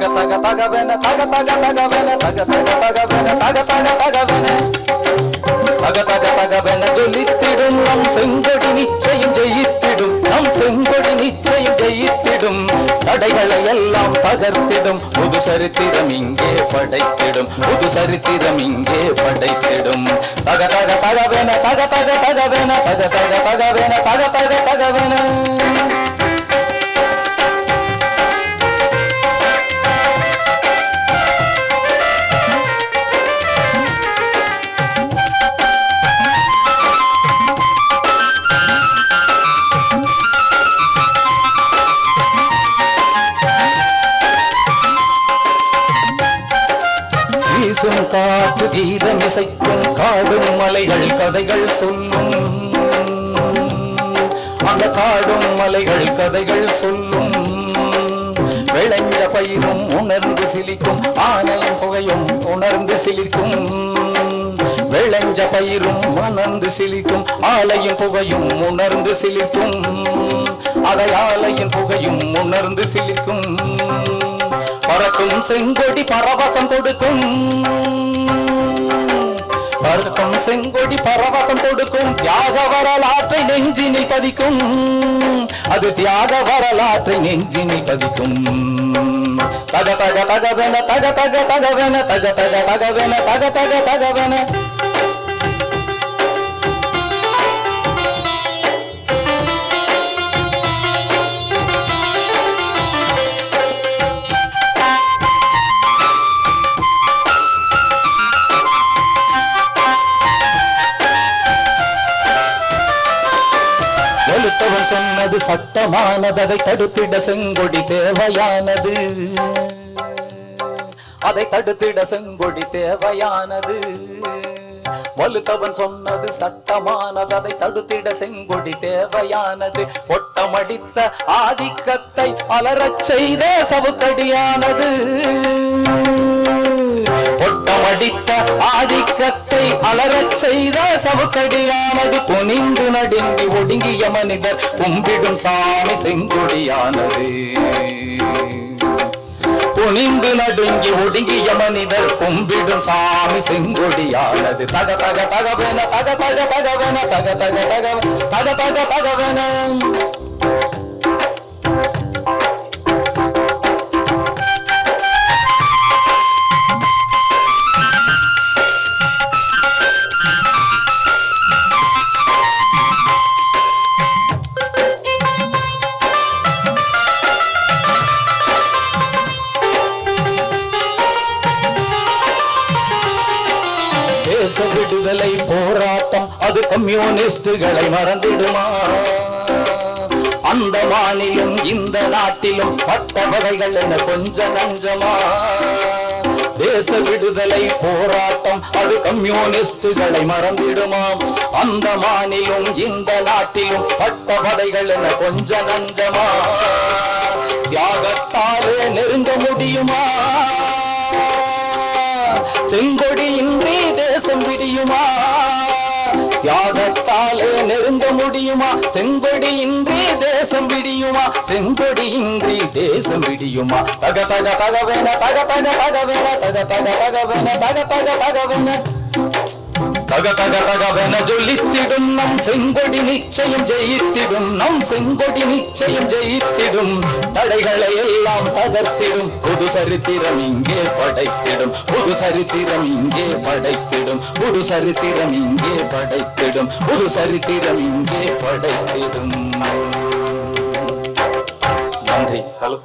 தக தக தகவென தக தக தகவென தக தக தகவென தக தக தகவென தக தக தகவென ஜொலித்திடும் நம் செங்கொடி நிச்சயம் ஜெயித்திடும். நம் செங்கொடி நிச்சயம் ஜெயித்திடும். தடைகளை எல்லாம் தகர்த்திடும். புது சரித்திரம் இங்கே படைத்திடும். புது சரித்திரம் இங்கே படைத்திடும். தக தக தகவென தக தக தகவென தக தக தகவென தக தக தகவென வீசும் காற்று கீதம் இசைக்கும் காடும் மலைகள் கதைகள் சொல்லும். அந்த காடும் மலைகள் கதைகள் சொல்லும். விளைஞ்ச பயிரும் உணர்ந்து சிலிக்கும். ஆனையும் புகையும் உணர்ந்து சிலிக்கும். விளைஞ்ச பயிரும் மணந்து சிலிக்கும். ஆலையும் புகையும் உணர்ந்து சிலிக்கும். அதை ஆலையின் புகையும் உணர்ந்து சிலிக்கும். பறக்கும் செங்கொடி பரவசம் கொடுக்கும் பறக்கும் செங்கொடி பரவசம் கொடுக்கும் தியாக வரலாற்றை நெஞ்சினில் பதிக்கும். அது தியாக வரலாற்றை நெஞ்சினில் பதிக்கும். தக தக தகவென தக தக தகவென தக தக தகவென தக தக தகவென. எழுத்தவன் சொன்னது சட்டமானது அதை தடுத்திட செங்கொடி தேவையானது. அதை தடுத்திட செங்கொடி தேவையானது. வலுத்தவன் சொன்னது சட்டமானது அதை தடுத்திட செங்கொடி தேவையானது. ஒட்டமடித்த ஆதிக்கத்தை அலரச் செய்த சவுக்கடியானது. ஆதிக்கத்தை அலரச் செய்த சவுக்கடியானது குனிந்து நடுங்கி ஒடுங்கிய மனிதர் கும்பிடும் சாமி செங்கொடியானது. குனிந்து நடுங்கி ஒடுங்கிய மனிதர் கும்பிடும் சாமி செங்கொடியானது. தக தக தகவென தக தக தகவென தக தக தக தக தக தகவென விடுதலை போராட்டம் அது கம்யூனிஸ்டுகளை மறந்திடுமா? அந்த மாநிலம் இந்த நாட்டிலும் பட்ட வகைகள் என கொஞ்ச நஞ்சமா? தேச விடுதலை போராட்டம் அது கம்யூனிஸ்டுகளை மறந்திடுமா? அந்த மாநிலம் இந்த நாட்டிலும் பட்ட படைகள் என கொஞ்ச நஞ்சமா? தியாகத்தாலே நெருங்க முடியுமா? செங்கொடி இன்றி தேசம் விடியுமா தியாகத்தாலே நெருங்க முடியுமா? செங்கொடி இன்றி தேசம் விடியுமா செங்கொடி இன்றி தேசம் விடியுமா தக தக தகவென தக தக தகவென தக தக தகவென தக தக தகவென தக தக தகவென ஜொலித்திடும் நம் செங்கொடி நிச்சயம் ஜெயித்திடும் நம் செங்கொடி நிச்சயம் ஜெயித்திடும் தடைகளை எல்லாம் தகர்த்திடும் புது சரித்திரம் இங்கே படைத்திடும் புது சரித்திரம் இங்கே படைத்திடும் புது சரித்திரம் இங்கே படைத்திடும் புது சரித்திரம் இங்கே படைத்திடும் நன்றி ஹலோ